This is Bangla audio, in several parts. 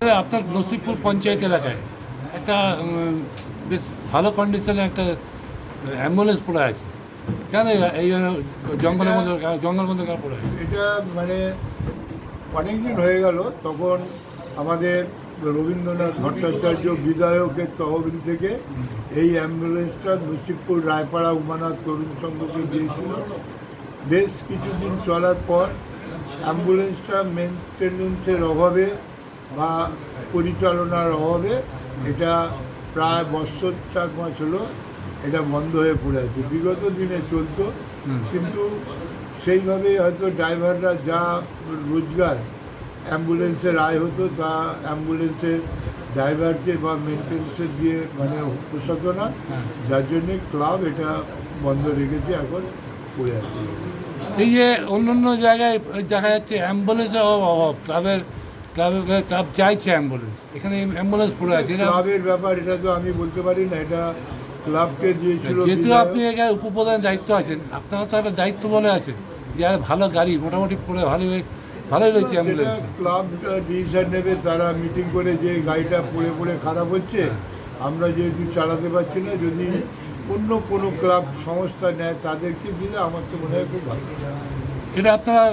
আপনার নসিবপুর পঞ্চায়েত এলাকায় একটা বেশ ভালো কন্ডিশনে একটা অ্যাম্বুলেন্স পড়ে আছে। কেন এই জঙ্গলের মধ্যে জঙ্গলের মধ্যে কেন পড়ে আছে? এটা মানে অনেক দিন হয়ে গেল তখন আমাদের রবীন্দ্রনাথ ভট্টাচার্য বিধায়কের তহবিল থেকে এই অ্যাম্বুলেন্সটা নসিবপুর রায়পাড়া উমানাথ তরুণ সংঘকে দিয়েছিল। বেশ কিছুদিন চলার পর অ্যাম্বুলেন্সটা মেনটেন্যান্সের অভাবে বা পরিচালনার অভাবে এটা প্রায় বছর চার মাস হলো এটা বন্ধ হয়ে পড়ে আছে। বিগত দিনে চলতো কিন্তু সেইভাবে হয়তো ড্রাইভাররা যা রোজগার অ্যাম্বুলেন্সের আয় হতো তা অ্যাম্বুলেন্সের ড্রাইভারকে বা মেনটেন্সের দিয়ে মানে পোষাতো না হ্যাঁ। যার জন্যে ক্লাব এটা বন্ধ রেখেছে এখন পড়ে আছে। এই যে অন্য অন্য জায়গায় দেখা যাচ্ছে অ্যাম্বুলেন্সের অভাব ক্লাবের ক্লাবের ক্লাব চাইছে অ্যাম্বুলেন্স এখানে অ্যাম্বুলেন্স পড়ে আছে। ক্লাবের ব্যাপার এটা তো আমি বলতে পারি না এটা ক্লাবকে দিয়েছিল যেহেতু। আপনি এখানে উপপ্রধানের দায়িত্ব আছেন আপনার তো একটা দায়িত্ব বলে আছে যে আর ভালো গাড়ি মোটামুটি পড়ে ভালোই ভালোই রয়েছে অ্যাম্বুলেন্স ক্লাব ডিসিশন নেবে তারা মিটিং করে যে গাড়িটা পড়ে পড়ে খারাপ হচ্ছে আমরা যেহেতু চালাতে পারছি না যদি অন্য কোনো ক্লাব সংস্থা নেয় তাদেরকে দিলে আমার তো মনে হয় খুব ভালো। এটা আপনারা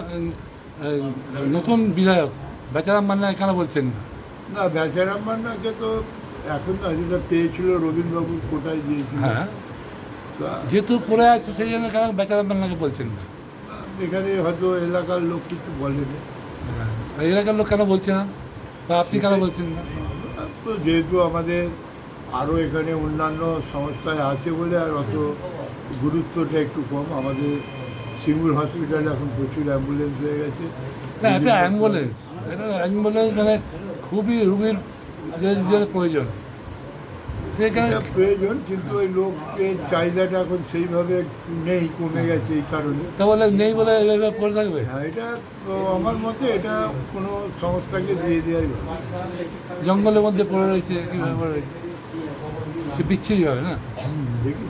নতুন বিধায়ক। বেচারাম মান্না কেন বলছেন? না না বেচারাম মান্নাকে তো এখন না যেটা পেয়েছিল রবীন্দ্রবাবু কোটায় দিয়েছিল? হ্যাঁ। তা যেহেতু পড়ে আছে সেই জন্য কেন বেচারাম মান্নাকে বলছেন? না এখানে হয়তো এলাকার লোক কিছু বলেনি। এই এলাকার লোক কেন বলছে না? বা আপনি কেন বলছেন না? তো যেহেতু আমাদের আরও এখানে অন্যান্য সংস্থায় আছে বলে আর অত গুরুত্বটা একটু কম আমাদের সিঙ্গুর হসপিটালে এখন প্রচুর অ্যাম্বুলেন্স হয়ে গেছে। না একটা অ্যাম্বুলেন্স। এটা অ্যাম্বুলেন্স মানে খুবই রুগীর প্রয়োজন। এটা প্রয়োজন কিন্তু ওই লোকের চাহিদাটা এখন সেইভাবে নেই কমে গেছে এই কারণে। তা বলে নেই বলে এইভাবে পড়ে থাকবে? হ্যাঁ এটা আমার মতে এটা কোনো সংস্থাকে দিয়ে দেওয়াই জঙ্গলের মধ্যে পড়ে রয়েছে কীভাবে পড়ে রয়েছে বিচ্ছিরি হবে না? দেখি।